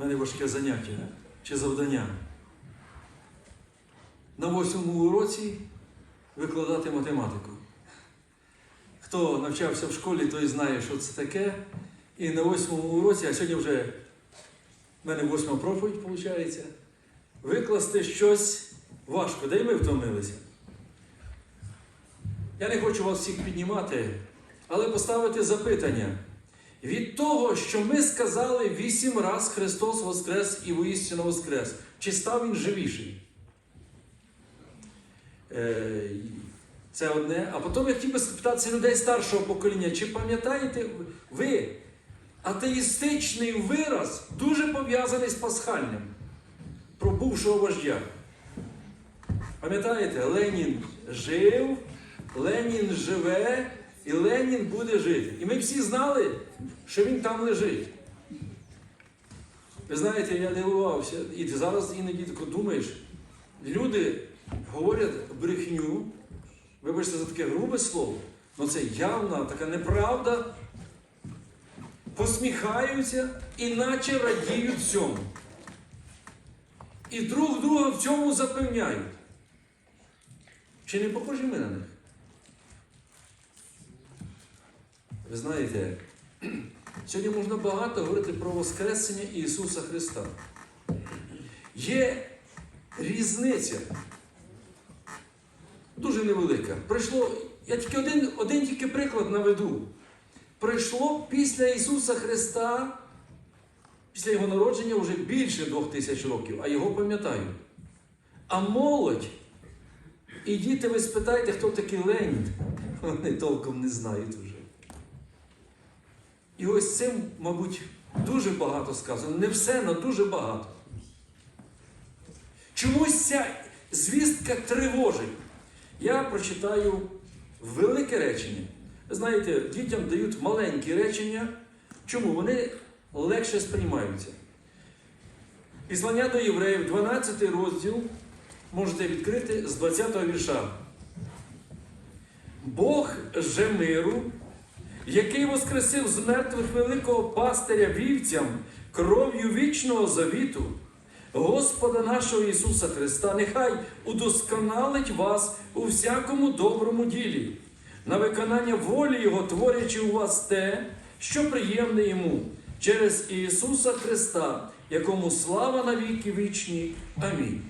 в мене важке заняття чи завдання. На восьмому уроці викладати математику. Хто навчався в школі, той знає, що це таке. І на восьмому уроці, а сьогодні вже в мене восьма проповідь, виходить, викласти щось важко, де й ми втомилися. Я не хочу вас всіх піднімати, але поставити запитання. Від того, що ми сказали вісім раз Христос Воскрес і воістину Воскрес, чи став Він живіший? Е, Це одне. А потім я хотів би спитатися людей старшого покоління, чи пам'ятаєте ви, атеїстичний вираз дуже пов'язаний з пасхальним про бувшого вождя. Пам'ятаєте, Ленін жив, Ленін живе і Ленін буде жити. І ми всі знали, що він там лежить. Ви знаєте, я дивувався, і зараз іноді тако думаєш, люди говорять брехню, вибачте за таке грубе слово, але це явна така неправда, посміхаються, іначе радіють цьому. І друг друга в цьому запевняють. Чи не похожі ми на них? Ви знаєте, сьогодні можна багато говорити про Воскресення Ісуса Христа. Є різниця дуже невелика. Прийшло, я тільки один, один тільки приклад наведу. Прийшло після Ісуса Христа, після Його народження вже більше двох тисяч років, а його пам'ятають. А молодь, і діти, ви спитайте, хто такий Ленін, вони толком не знають вже. І ось цим, мабуть, дуже багато сказано. Не все, але дуже багато. Чомусь ця звістка тривожить. Я прочитаю велике речення. Знаєте, дітям дають маленькі речення. Чому? Вони легше сприймаються. Післання до євреїв, 12 розділ, можете відкрити з 20 вірша. Бог же миру, який воскресив з мертвих великого пастиря вівцям кров'ю вічного завіту, Господа нашого Ісуса Христа, нехай удосконалить вас у всякому доброму ділі, на виконання волі Його, творячи у вас те, що приємне Йому, через Ісуса Христа, якому слава навіки вічні. Амінь.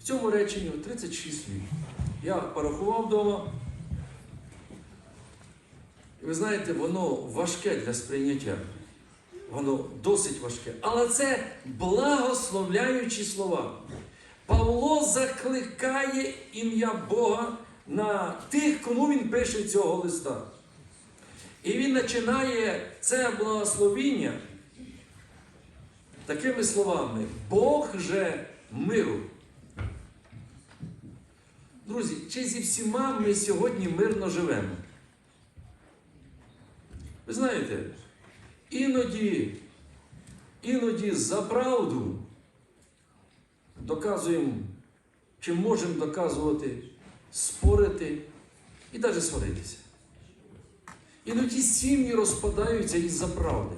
В цьому реченні 36 слів. Я порахував вдома. І ви знаєте, воно важке для сприйняття. Воно досить важке. Але це благословляючі слова. Павло закликає ім'я Бога на тих, кому він пише цього листа. І він починає це благословіння такими словами: Бог же миру. Друзі, чи зі всіма ми сьогодні мирно живемо? Ви знаєте, іноді, іноді за правду доказуємо, чи можемо доказувати, спорити і навіть сваритися. Іноді сім'ї розпадаються із-за правди.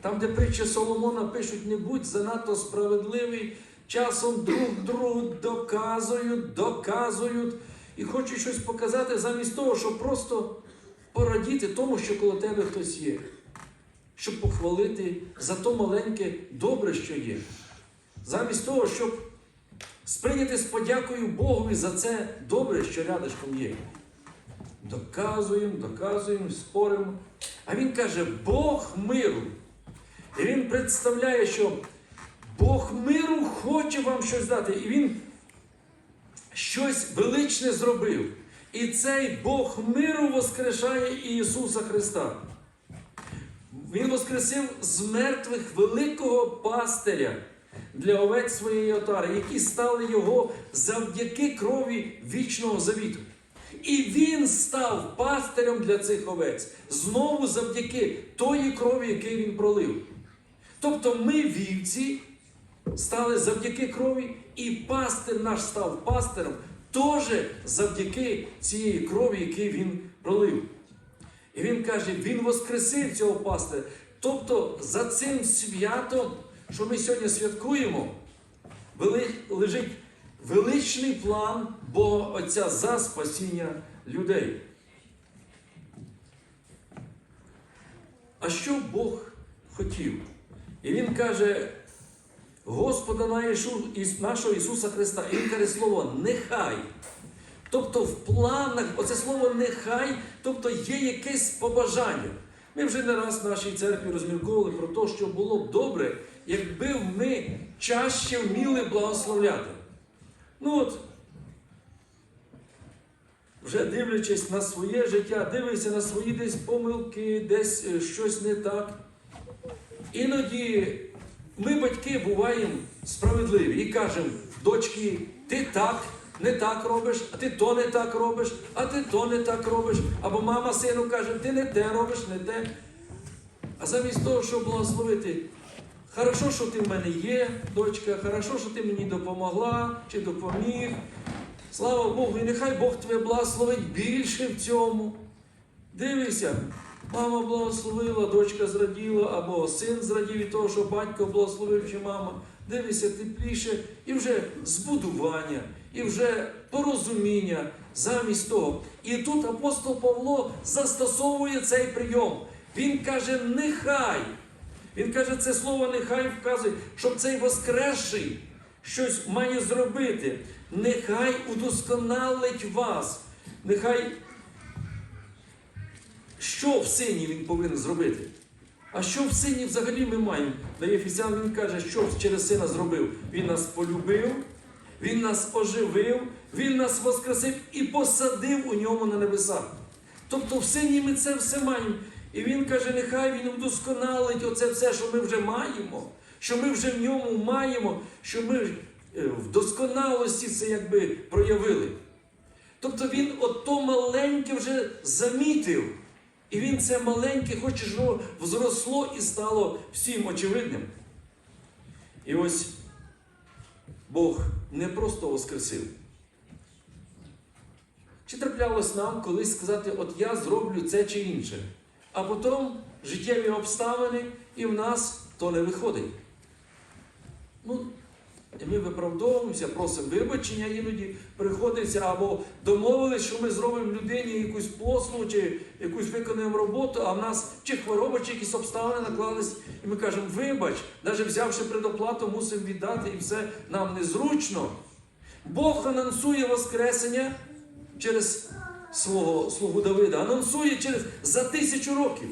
Там, де притчі Соломона пишуть, не будь занадто справедливий, часом друг другу доказують, доказують і хочуть щось показати замість того, щоб просто порадіти тому, що коло тебе хтось є, щоб похвалити за то маленьке добре, що є. Замість того, щоб сприйняти з подякою Богові за це добре, що рядышком є. Доказуємо, доказуємо, споримо. А він каже, Бог миру. І він представляє, що Бог миру хоче вам щось дати. І він щось величне зробив. І цей Бог миру воскрешає Ісуса Христа. Він воскресив з мертвих великого пастиря для овець своєї отари, які стали його завдяки крові вічного завіту. І він став пастирем для цих овець знову завдяки тої крові, яку він пролив. Тобто ми, вівці, стали завдяки крові, і пастир наш став пастиром теж завдяки цієї крові, яку він пролив. І він каже, він воскресив цього пастиря. Тобто за цим святом що ми сьогодні святкуємо, лежить величний план Бога Отця за спасіння людей. А що Бог хотів? І Він каже, Господа нашого Ісуса Христа. І слово нехай. Тобто в планах, оце слово нехай, тобто є якесь побажання. Ми вже не раз в нашій церкві розмірковували про те, що було б добре, якби ми чаще вміли благословляти. Ну от, вже дивлячись на своє життя, дивишся на свої десь помилки, десь е, щось не так. Іноді ми, батьки, буваємо справедливі і кажемо, дочки, ти так, не так робиш, а ти то не так робиш, а ти то не так робиш. Або мама сину каже, ти не те робиш, не те. А замість того, щоб благословити, хорошо, що ти в мене є, дочка, хорошо, що ти мені допомогла чи допоміг. Слава Богу, і нехай Бог тебе благословить більше в цьому. Дивися, мама благословила, дочка зраділа, або син зрадів від того, що батько благословив чи мама. Дивися тепліше, і вже збудування, і вже порозуміння замість того. І тут апостол Павло застосовує цей прийом. Він каже, нехай. Він каже, це слово нехай вказує, щоб цей воскресший щось має зробити. Нехай удосконалить вас. Нехай що в сині він повинен зробити? А що в сині взагалі ми маємо? Да Єфесян він каже, що через сина зробив. Він нас полюбив, він нас оживив, він нас воскресив і посадив у ньому на небесах. Тобто в сині ми це все маємо. І він каже, нехай він вдосконалить оце все, що ми вже маємо, що ми вже в ньому маємо, що ми е, в досконалості це якби проявили. Тобто він ото маленьке вже замітив. І він це маленьке хоче, щоб взросло і стало всім очевидним. І ось Бог не просто воскресив. Чи траплялось нам колись сказати, от я зроблю це чи інше, а потім життєві обставини і в нас то не виходить. Ну, і ми виправдовуємося, просимо вибачення іноді приходиться, або домовились, що ми зробимо людині якусь послугу чи якусь виконуємо роботу, а в нас чи хвороба, чи якісь обставини наклались, і ми кажемо, вибач, навіть взявши предоплату, мусимо віддати, і все нам незручно. Бог анонсує Воскресення через свого слугу Давида, анонсує через за тисячу років.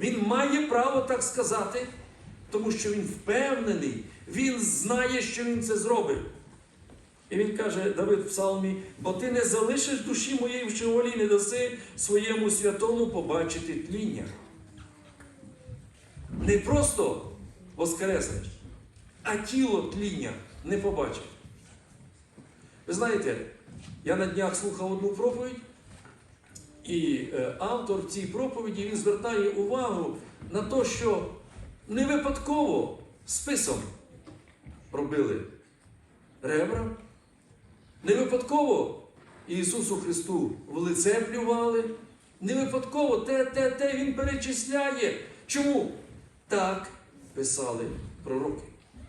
Він має право так сказати, тому що він впевнений, він знає, що він це зробить. І він каже, Давид в псалмі, бо ти не залишиш душі моєї в щеволі, не даси своєму святому побачити тління. Не просто воскреснеш, а тіло тління не побачить. Ви знаєте, я на днях слухав одну проповідь, і е, автор цій проповіді він звертає увагу на те, що не випадково списом робили ребра, не випадково Ісусу Христу в лице плювали, не випадково те, те, те Він перечисляє. Чому? Так писали пророки.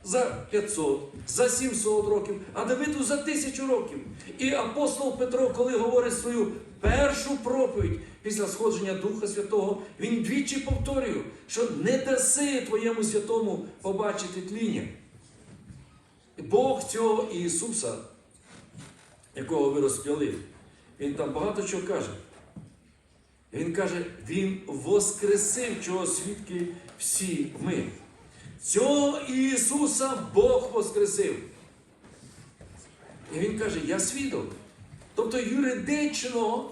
За 500, за 700 років, а Давиду за тисячу років. І апостол Петро, коли говорить свою першу проповідь після сходження Духа Святого, він двічі повторює, що не даси твоєму святому побачити тління. Бог цього Ісуса, якого ви розп'яли, Він там багато чого каже. Він каже, Він воскресив, чого свідки всі ми. Цього Ісуса Бог воскресив. І Він каже, я свідок. Тобто юридично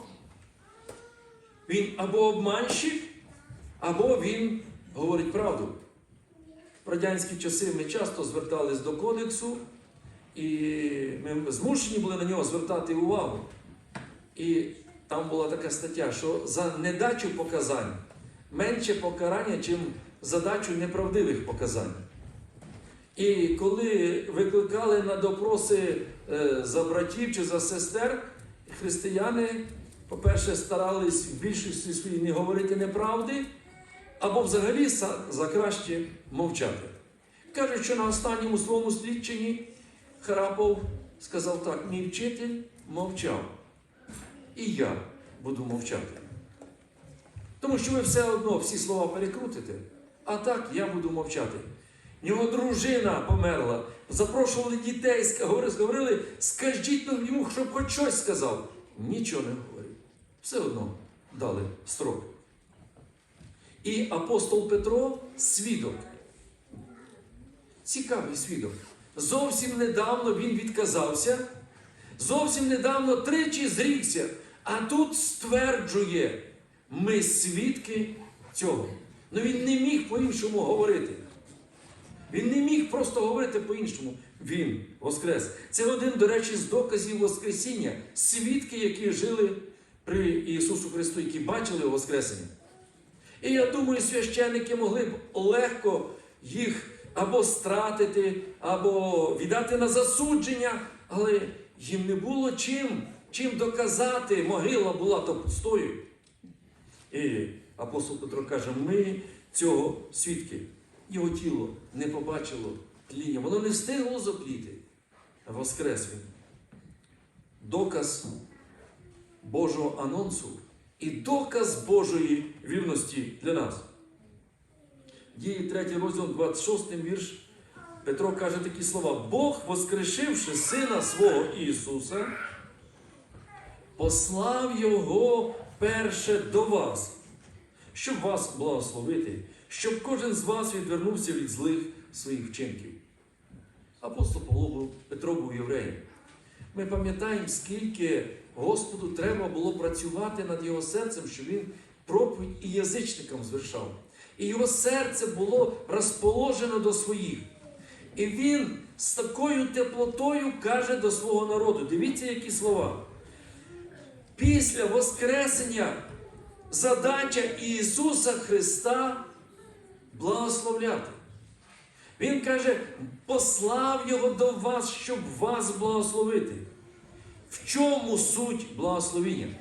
він або обманщик, або він говорить правду. В радянські часи ми часто звертались до кодексу, і ми змушені були на нього звертати увагу. І там була така стаття, що за недачу показань менше покарання, чим за дачу неправдивих показань. І коли викликали на допроси е, за братів чи за сестер, християни, по-перше, старались в більшості своїй не говорити неправди, або взагалі за краще мовчати. Кажуть, що на останньому своєму свідченні Харапов сказав так: мій вчитель мовчав. І я буду мовчати. Тому що ви все одно всі слова перекрутите, а так я буду мовчати. В нього дружина померла, запрошували дітей, говорили, скажіть ну, йому, щоб хоч щось сказав. Нічого не говорив. Все одно дали строк. І апостол Петро свідок. Цікавий свідок. Зовсім недавно він відказався, зовсім недавно тричі зрікся, а тут стверджує, ми свідки цього. Ну він не міг по-іншому говорити. Він не міг просто говорити по-іншому. Він воскрес. Це один, до речі, з доказів Воскресіння. Свідки, які жили при Ісусу Христу, які бачили Воскресення. І я думаю, священники могли б легко їх або стратити, або віддати на засудження, але їм не було чим, чим доказати. Могила була то пустою. І апостол Петро каже: ми цього свідки. Його тіло не побачило тління, воно не встигло запліти. Воскрес він. Доказ Божого анонсу і доказ Божої вірності для нас. Дії 3 розділ, 26 вірш. Петро каже такі слова: Бог, воскрешивши Сина свого Ісуса, послав Його перше до вас, щоб вас благословити, щоб кожен з вас відвернувся від злих своїх вчинків. Апостол Павло Петро був євреєм. Ми пам'ятаємо, скільки Господу треба було працювати над його серцем, щоб він проповідь і язичникам звершав. І його серце було розположено до своїх. І він з такою теплотою каже до свого народу: дивіться, які слова. Після Воскресення задача Ісуса Христа благословляти. Він каже, послав Його до вас, щоб вас благословити. В чому суть благословіння?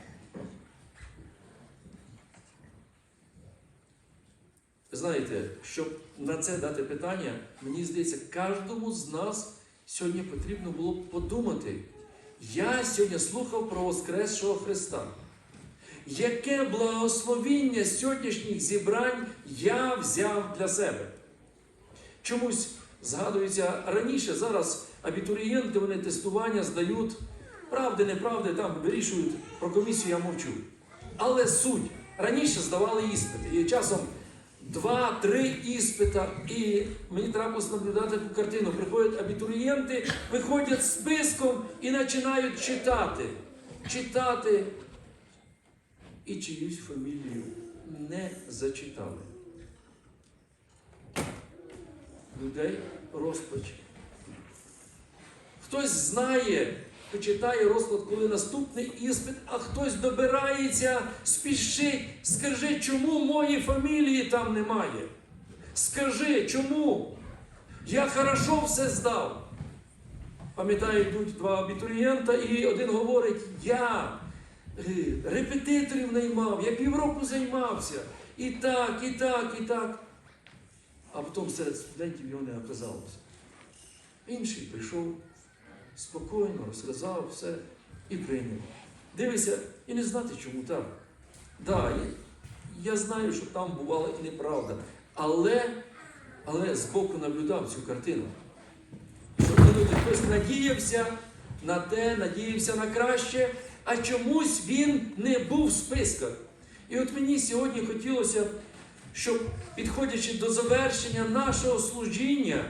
Знаєте, щоб на це дати питання, мені здається, кожному з нас сьогодні потрібно було б подумати. Я сьогодні слухав про Воскресшого Христа. Яке благословіння сьогоднішніх зібрань я взяв для себе? Чомусь згадується раніше, зараз абітурієнти вони тестування здають, правди, неправди, там вирішують про комісію, я мовчу. Але суть. Раніше здавали іспити. І часом два-три іспита, і мені трапилось наблюдати таку картину. Приходять абітурієнти, виходять з списком і починають читати. Читати. І чиюсь фамілію не зачитали. Людей розпач. Хтось знає, хто читає розклад, коли наступний іспит, а хтось добирається, спішить. Скажи, чому моєї фамілії там немає? Скажи, чому? Я хорошо все здав. Пам'ятаю, йдуть два абітурієнта, і один говорить, я е, репетиторів наймав, я півроку займався. І так, і так, і так. А потім серед студентів його не оказалося. Інший прийшов спокійно, розказав все і прийняв. Дивися, і не знати, чому так. Да, я, знаю, що там бувала і неправда. Але, але збоку наблюдав цю картину. Люди хтось надіявся на те, надіявся на краще, а чомусь він не був в списках. І от мені сьогодні хотілося, щоб, підходячи до завершення нашого служіння,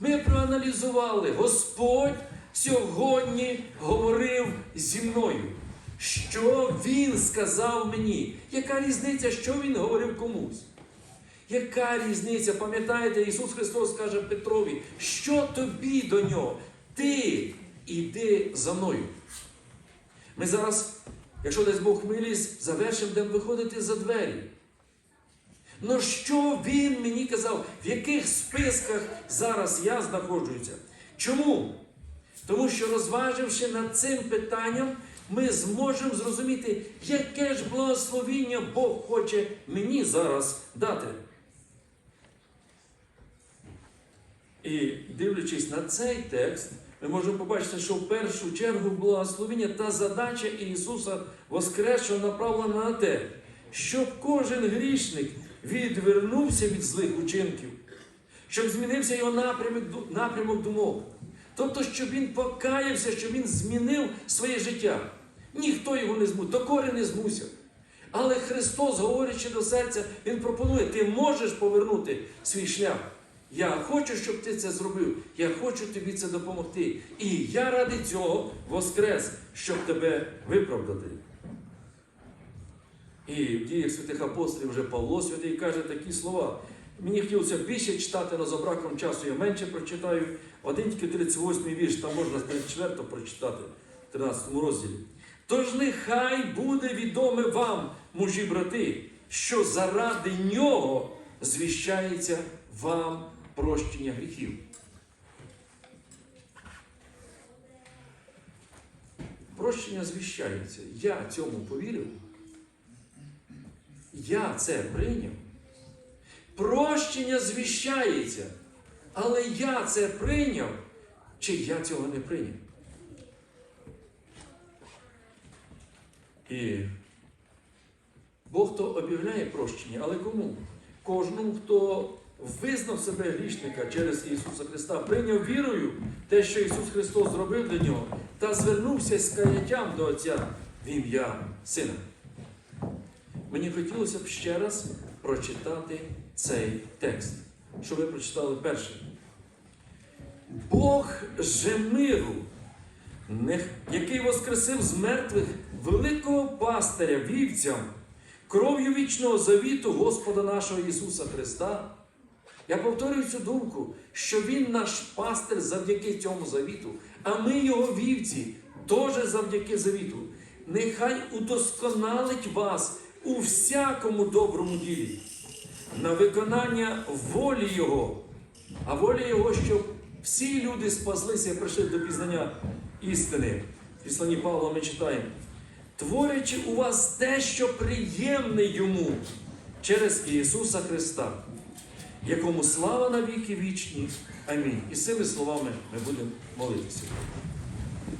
ми проаналізували, Господь сьогодні говорив зі мною. Що Він сказав мені? Яка різниця, що Він говорив комусь? Яка різниця? Пам'ятаєте, Ісус Христос каже Петрові, що тобі до нього? Ти іди за мною. Ми зараз, якщо дасть Бог милість, завершимо, будемо виходити за двері. Ну що він мені казав, в яких списках зараз я знаходжуся? Чому? Тому що розваживши над цим питанням, ми зможемо зрозуміти, яке ж благословіння Бог хоче мені зараз дати. І дивлячись на цей текст, ми можемо побачити, що в першу чергу благословення та задача Ісуса Воскресшого направлена на те, щоб кожен грішник відвернувся від злих учинків, щоб змінився його напрямок, напрямок думок. Тобто, щоб він покаявся, щоб він змінив своє життя. Ніхто його не змусив, докори не змусив. Але Христос, говорячи до серця, Він пропонує: ти можеш повернути свій шлях. Я хочу, щоб ти це зробив. Я хочу тобі це допомогти. І я ради цього воскрес, щоб тебе виправдати. І в діях святих апостолів вже Павло Святий каже такі слова. Мені хотілося більше читати, але за браком часу я менше прочитаю. Один тільки 38 вірш, там можна 34 прочитати в 13 розділі. Тож нехай буде відоме вам, мужі брати, що заради нього звіщається вам прощення гріхів. Прощення звіщається. Я цьому повірив. Я це прийняв. Прощення звіщається. Але я це прийняв, чи я цього не прийняв. І Бог то об'являє прощення, але кому? Кожному, хто визнав себе грішника через Ісуса Христа, прийняв вірою те, що Ісус Христос зробив для нього, та звернувся з каяттям до Отця в ім'я Сина. Мені хотілося б ще раз прочитати цей текст, що ви прочитали перший. Бог же миру, який воскресив з мертвих великого пастиря вівцям, кров'ю вічного завіту Господа нашого Ісуса Христа. Я повторюю цю думку, що Він наш пастир завдяки цьому завіту, а ми його вівці теж завдяки завіту. Нехай удосконалить вас у всякому доброму ділі, на виконання волі Його, а волі Його, щоб всі люди спаслися і прийшли до пізнання істини. В Післанні Павла ми читаємо, творячи у вас те, що приємне йому через Ісуса Христа, якому слава на віки вічні. Амінь. І цими словами ми будемо молитися.